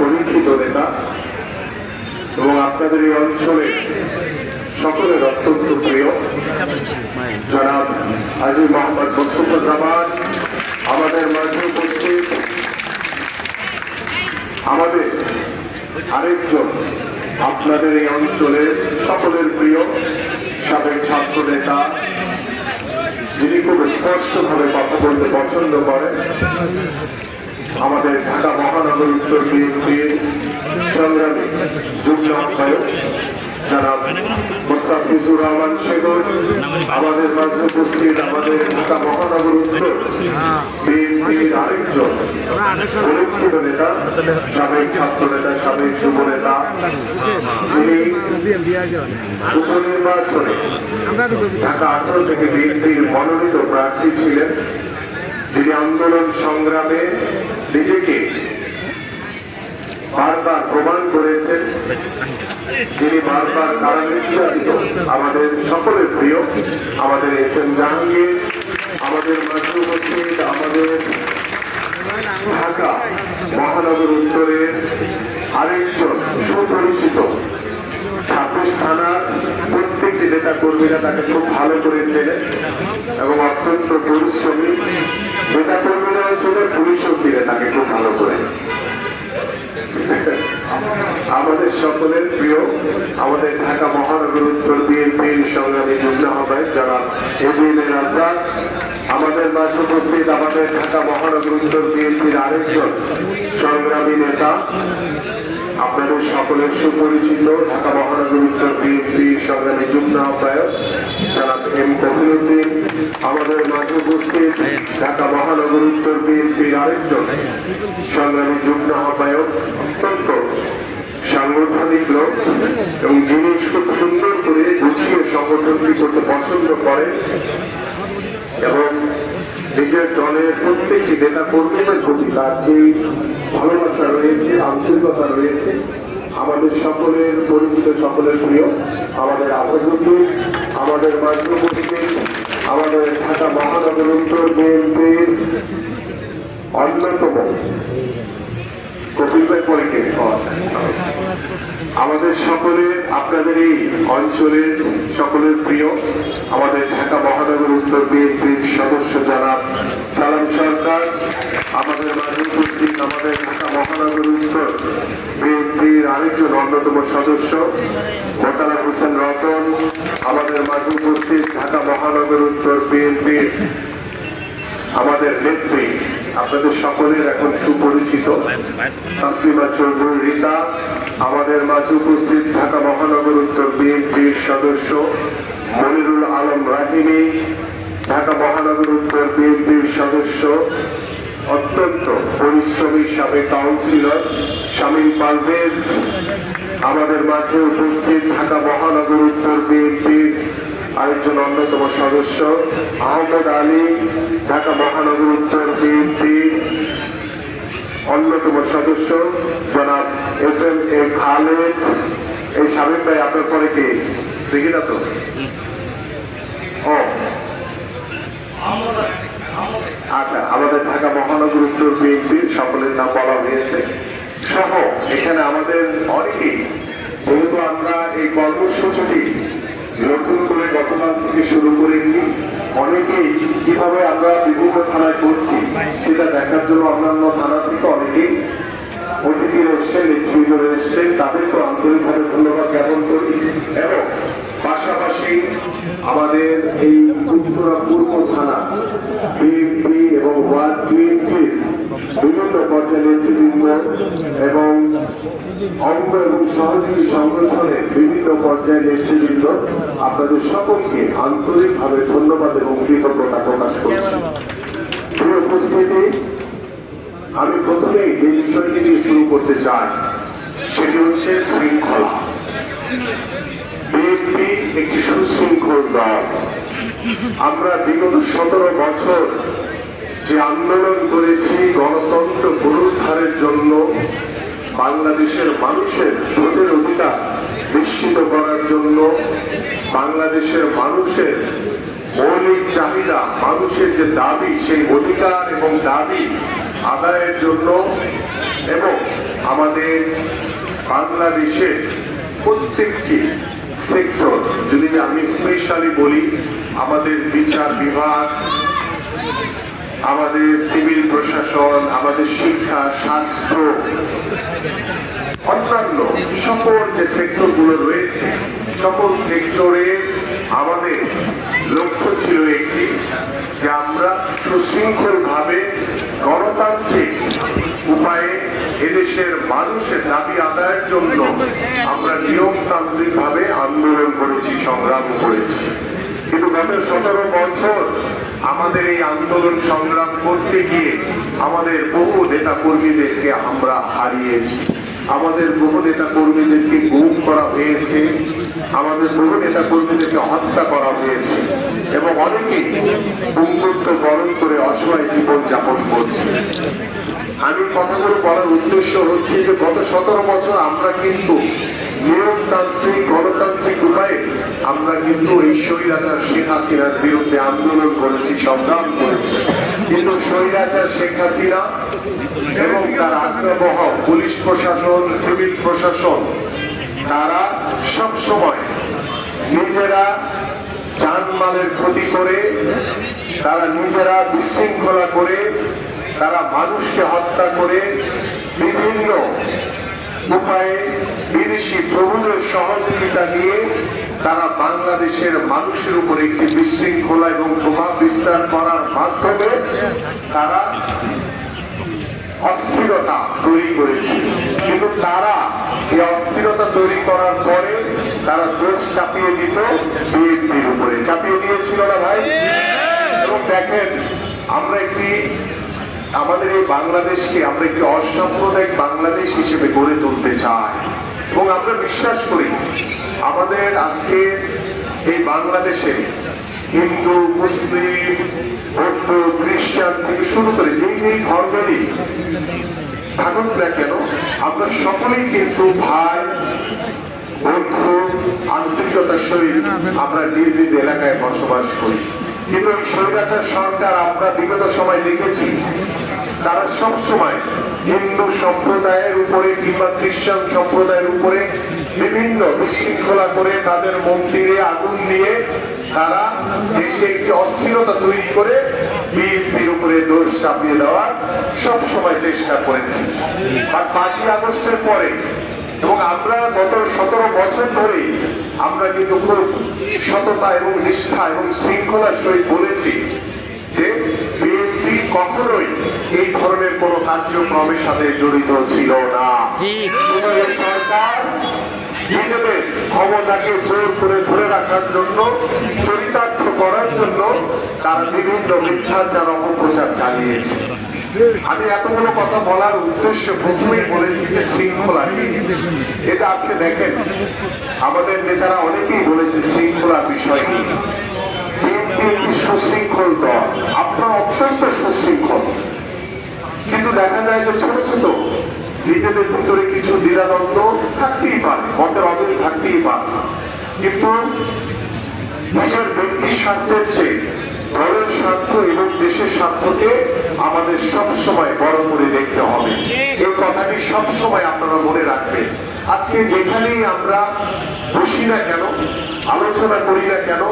পরীক্ষিত নেতা এবং আপনাদের এই অঞ্চলে সকলের অত্যন্ত প্রিয়। জনাব হাজি মোহাম্মদ মোস্তফাজামান আমাদের মাঝে উপস্থিত। আমাদের আরেকজন আপনাদের এই অঞ্চলের সকলের প্রিয় সাবেক ছাত্র নেতা, যিনি খুব স্পষ্টভাবে কথা বলতে পছন্দ করেন। আমাদের ঢাকা মহানগর উত্তর বিএনপির সংগ্রামী যুগ্ম আহ্বায়ক থেকে মনোনীত প্রার্থী ছিলেন, যিনি আন্দোলন সংগ্রামে নিজেকে বারবার প্রমাণ করেছেন, যিনি বারবার কারা নির্যাতিত আমাদের সকলের প্রিয়, আমাদের এস এম জাহাঙ্গীর, আমাদের মাঝে আমাদের ঢাকা মহানগর উত্তরের আরেকজন সুপরিচিত ছাব্বিশ থানার প্রত্যেকটি নেতা কর্মীরা তাকে খুব ভালো করেছিলেন এবং অত্যন্ত পরিশ্রমী। নেতা কর্মীরাও ছিলেন পুলিশও তাকে খুব ভালো করে। আমাদের সকলের প্রিয়, আমাদের ঢাকা মহানগর উত্তর বিএনপির সংগ্রামী যুগ্ম আহ্বায়ক যারা এবিএম রাজা আমাদের মাঝে উপস্থিত আমাদের ঢাকা মহানগর উত্তর বিএনপির আরেকজন সংগ্রামী নেতা, আপনাদের সকলের সুপরিচিত ঢাকা মহানগর সংগ্রামী যুগ্ম আহ্বায়ক জনাব এম কফিরুদ্দিন, আমাদের মাঝে উপস্থিত ঢাকা মহানগর উত্তর বিএনপির আরেকজন সংগ্রামী যুগ্ম আহ্বায়ক, অত্যন্ত সাংগঠনিক লোক এবং যিনি খুব সুন্দর করে গুছিয়ে সংগঠনটি করতে পছন্দ করেন এবং নিজের দলের প্রত্যেকটি নেতা কর্মীদের প্রতি তার যে ভালোবাসা রয়েছে, আন্তরিকতা রয়েছে আমাদের সকলের পরিচিত সকলের প্রিয়, আমাদের আফাজুদ্দিন আমাদের মাধ্যমকে আমাদের ঢাকা মহানগর উত্তর বিএনপির অন্যতম কপিল পরে কে পাওয়া যায়। আমাদের সকলের আপনাদের এই অঞ্চলের সকলের প্রিয়, আমাদের ঢাকা মহানগর উত্তর বিএনপির সদস্য যারা সালাম সরকার। আমাদের মাঝে উপস্থিত আমাদের ঢাকা মহানগর উত্তর বিএনপির আরেকজন অন্যতম সদস্য মোতালা হোসেন রতন। আমাদের মাঝে উপস্থিত ঢাকা মহানগর উত্তর বিএনপির আমাদের নেত্রী আপনাদের সকলের এখন সুপরিচিত তাসলিমা চৌধুরী রীতা, আমাদের মাঝে উপস্থিত ঢাকা মহানগর উত্তর বিএনপির সদস্য মনিরুল আলম রাহিনী ঢাকা মহানগর উত্তর বিএনপির সদস্য, অত্যন্ত পরিশ্রমী সাবেক কাউন্সিলর শামীম পারভেজ, আমাদের মাঝে উপস্থিত ঢাকা মহানগর উত্তর বিএনপির আরেকজন অন্যতম সদস্য, আহমেদ আলী, ঢাকা মহানগর উত্তর বিএনপি অন্যতম সদস্য, জনাব এফ এম এ খালেদ। এই স্বামীন ভাই, আপনার পরে কে? দেখি না তো। আচ্ছা আমাদের ঢাকা মহানগর উত্তর বিএনপির সকলের নাম বলা হয়েছে। সহ, এখানে আমাদের অনেকেই, যেহেতু আমরা এই কর্মসূচিটি নতুন করে গতকাল থেকে শুরু করেছি। অনেকেই কীভাবে আমরা বিভিন্ন থানায় করছি সেটা দেখার জন্য অন্যান্য থানা থেকে অনেকেই নেতৃবৃন্দরা এসছেন তাদেরকে আন্তরিকভাবে ধন্যবাদ জ্ঞাপন করি। এবং পাশাপাশি আমাদের এই উত্তরা পূর্ব থানা বিএনপি এবং ওয়ার্ড বিএনপির বিভিন্ন পর্যায়ে নেতৃবৃন্দ এবং অঙ্গ এবং সহযোগী সংগঠনের বিভিন্ন পর্যায়ে নেতৃবৃন্দ, আপনাদের সকলকে আন্তরিকভাবে ধন্যবাদ এবং কৃতজ্ঞতা প্রকাশ করছি। উপস্থিতি, আমি প্রথমেই যে বিষয়টি নিয়ে শুরু করতে চাই সেটি হচ্ছে শৃঙ্খলা বিএনপি একটি সুশৃঙ্খল দল। আমরা বিগত সতেরো বছর যে আন্দোলন করেছি, গণতন্ত্র পুনরুদ্ধারের জন্য বাংলাদেশের মানুষের ভোটের অধিকার নিশ্চিত করার জন্য বাংলাদেশের মানুষের মৌলিক চাহিদা, মানুষের যে দাবি, সেই অধিকার এবং দাবি আদায়ের জন্য এবং আমাদের বাংলাদেশের প্রত্যেকটি সেক্টর, যদি আমি স্পেশালি বলি, আমাদের বিচার বিভাগ, আমাদের সিভিল প্রশাসন, আমাদের শিক্ষা, স্বাস্থ্য, অন্যান্য সকল যে সেক্টরগুলো রয়েছে, সকল সেক্টরে আমাদের লক্ষ্য ছিল একটি, যে আমরা সুশৃঙ্খলভাবে এদেশের মানুষের দাবি আদায়ের জন্য আমরা নিয়মতান্ত্রিক ভাবে আন্দোলন করেছি, সংগ্রাম করেছি। কিন্তু গত সতেরো বছর আমাদের এই আন্দোলন সংগ্রাম করতে গিয়ে আমাদের বহু নেতা কর্মীদেরকে আমরা হারিয়েছি। আমাদের বহু নেতা কর্মীদেরকে গুম করা আমাদের বহু নেতা কর্মীদেরকে হত্যা করা হয়েছে এবং অনেকেই বন্ধুত্ব বরণ করে অসহায় জীবন যাপন করছে। আমি কথাগুলো বলার উদ্দেশ্য হচ্ছে যে গত সতেরো বছর আমরা কিন্তু নিয়মতান্ত্রিক, গণতান্ত্রিক উপায়ে আমরা কিন্তু এই স্বৈরাচার শেখ হাসিনার বিরুদ্ধে আন্দোলন করেছি, সংগ্রাম করেছি। কিন্তু স্বৈরাচার শেখ হাসিনা এবং তার আগ্রহ পুলিশ প্রশাসন, সিভিল প্রশাসন, তারা সব সময় নিজেরা জানমালের ক্ষতি করে, তারা নিজেরা বিশৃঙ্খলা করে, তারা মানুষকে হত্যা করে বিভিন্ন উপায়ে বিদেশি প্রভুদের সহযোগিতা নিয়ে তারা বাংলাদেশের মানুষের উপর একটি বিশৃঙ্খলা এবং প্রভাব বিস্তার করার মাধ্যমে তারা অস্থিরতা তৈরি করেছে। কিন্তু তারা এই অস্থিরতা তৈরি করার পরে তারা দোষ চাপিয়ে দিত বিএনপির উপরে। চাপিয়ে দিয়েছিল না ভাই? এবং দেখেন, আমরা একটি আমাদের এই বাংলাদেশকে আমরা একটি অসাম্প্রদায়িক বাংলাদেশ হিসেবে গড়ে তুলতে চাই। এবং আমরা বিশ্বাস করি, আমাদের আজকে এই বাংলাদেশে হিন্দু, মুসলিম, বৌদ্ধ, খ্রিস্টান থেকে শুরু করে যেই যেই ধর্মেরই থাকুক না কেন, আমরা সকলেই কিন্তু ভাই বন্ধু আন্তরিকতার সহিত আমরা নিজ নিজ এলাকায় বসবাস করি। কিন্তু এই স্বৈরাচার সরকার আমরা বিগত সময় দেখেছি, তারা সব সময় হিন্দু সম্প্রদায়ের উপরে কিংবা খ্রিস্টান সম্প্রদায়ের উপরে বিভিন্ন বিশৃঙ্খলা করে তাদের মন্দিরে আগুন দিয়ে তারা দেশে একটি অস্থিরতা তৈরি করে বিএনপির উপরে দোষ চাপিয়ে দেওয়ার সব সময় চেষ্টা করেছে। আর পাঁচই আগস্টের পরে, এবং আমরা গত সতেরো বছর ধরে আমরা কিন্তু খুব সততা এবং নিষ্ঠা এবং শৃঙ্খলার সহিত বলেছি যে বিএনপি কখনোই এই ধরনের কোন কার্যক্রমের সাথে জড়িত ছিল না। ক্ষমতাকে জোর করে ধরে রাখার জন্য, চরিতার্থ করার জন্য তারা বিভিন্ন মিথ্যাচার, অপপ্রচার চালিয়েছে। আমি এতগুলো কথা বলার উদ্দেশ্য প্রথমেই বলেছি যে শৃঙ্খলা কি এটা আজকে দেখেন, আমাদের নেতারা অনেকেই বলেছে শৃঙ্খলার বিষয় নিয়ে সুশৃঙ্খল দল। আপনারা অত্যন্ত সুশৃঙ্খল। কিন্তু দেখা যায় যে ছোট ছোট নিজেদের ভিতরে কিছু দ্বিধাদ্বন্দ্ব থাকতেই পারে, মতের অমিল থাকতেই পারে। কিন্তু নিজের ব্যক্তির স্বার্থের চেয়ে দলের স্বার্থ এবং দেশের স্বার্থকে আমাদের সবসময় বড় করে দেখতে হবে। এই কথাটি সবসময় আপনারা মনে রাখবেন। আজকে যেখানেই আমরা বসি না কেন, আলোচনা করি না কেন,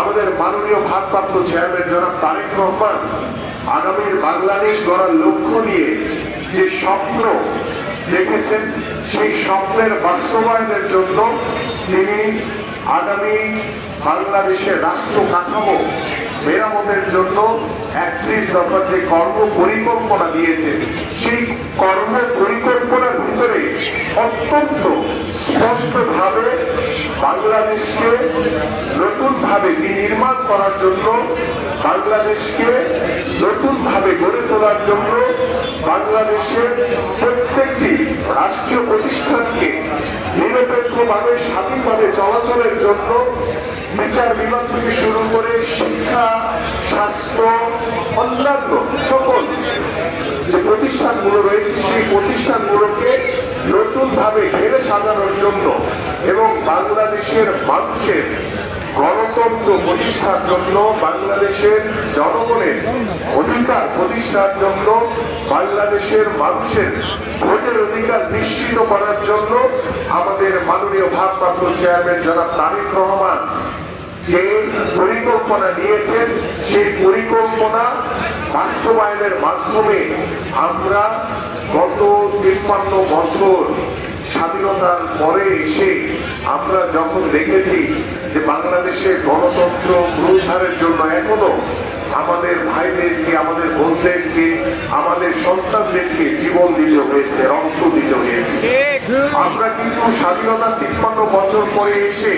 আমাদের মাননীয় ভারপ্রাপ্ত চেয়ারম্যান জনাব তারেক রহমান আগামীর বাংলাদেশ গড়ার লক্ষ্য নিয়ে যে স্বপ্ন দেখেছেন, সেই স্বপ্নের বাস্তবায়নের জন্য তিনি আগামী বাংলাদেশের রাষ্ট্র কাঠামো মেরামতের জন্য একত্রিশ দফার যে কর্ম পরিকল্পনা দিয়েছে সেই কর্ম পরিকল্পনার ভিতরে অত্যন্ত স্পষ্টভাবে বাংলাদেশকে নতুনভাবে বিনির্মাণ করার জন্য বাংলাদেশকে নতুনভাবে গড়ে তোলার জন্য বাংলাদেশের প্রত্যেকটি রাষ্ট্রীয় প্রতিষ্ঠানকে নিরপেক্ষভাবে, স্বাধীনভাবে চলাচলের জন্য বিচার বিভাগ থেকে শুরু করে শিক্ষা, স্বাস্থ্য, অন্যান্য সকল যে প্রতিষ্ঠানগুলো রয়েছে, সেই প্রতিষ্ঠানগুলোকে নতুনভাবে ঘেরে সাজানোর জন্য এবং বাংলাদেশের মানুষের গণতন্ত্র প্রতিষ্ঠার জন্য বাংলাদেশের জনগণের অধিকার প্রতিষ্ঠার জন্য, বাংলাদেশের মানুষের ভোটের অধিকার নিশ্চিত করার জন্য আমাদের মাননীয় ভারপ্রাপ্ত চেয়ারম্যান জনাব তারেক রহমান যে পরিকল্পনা নিয়েছেন, সেই পরিকল্পনা বাস্তবায়নের মাধ্যমে আমরা গত তিপ্পান্ন বছর স্বাধীনতার পরে এসে আমরা যখন দেখেছি যে বাংলাদেশে গণতন্ত্র পুনরুদ্ধারের জন্য এখনও আমাদের ভাইদেরকে আমাদের বোনদেরকে আমাদের সন্তানদেরকে জীবন দিতে হয়েছে, রক্ত দিতে হয়েছে? আমরা কিন্তু স্বাধীনতা তিপ্পান্ন বছর পরে এসে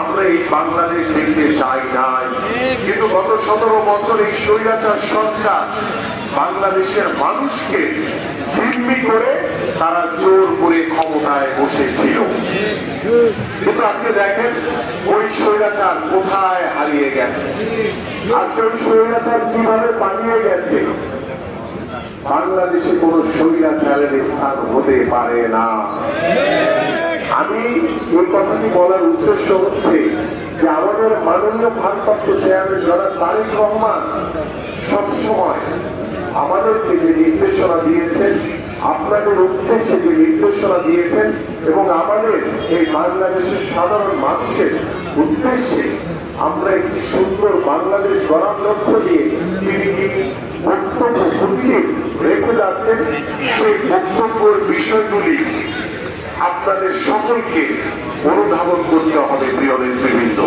আমরা এই বাংলাদেশ দেখতে চাই নাই। কিন্তু গত সতেরো বছর এই স্বৈরাচার সরকার বাংলাদেশের মানুষকে জিম্মি করে তারা জোর করে ক্ষমতায় বসেছিল। কিন্তু আজকে দেখেন ওই স্বৈরাচার কোথায় হারিয়ে গেছে। ওই স্বৈরাচার কীভাবে পালিয়ে গেছে? বাংলাদেশে কোন স্বৈরাচারের স্থান হতে পারে না। আমি এই কথাটি বলার উদ্দেশ্য হচ্ছে যে আমাদের মাননীয় ভারপ্রাপ্ত চেয়ারম্যান জনাব তারেক রহমান সবসময় আমাদেরকে যে নির্দেশনা দিয়েছেন, আপনাদের উদ্দেশ্যে যে নির্দেশনা দিয়েছেন এবং আমাদের এই বাংলাদেশের সাধারণ মানুষের উদ্দেশ্যে আমরা একটি সুন্দর বাংলাদেশ গড়ার লক্ষ্য নিয়ে তিনি যে বক্তব্য প্রতিদিন রেখে যাচ্ছেন, সেই বক্তব্যের বিষয়গুলি আপনাদের সকলকে অনুধাবন করতে হবে, প্রিয় নেতৃবৃন্দ।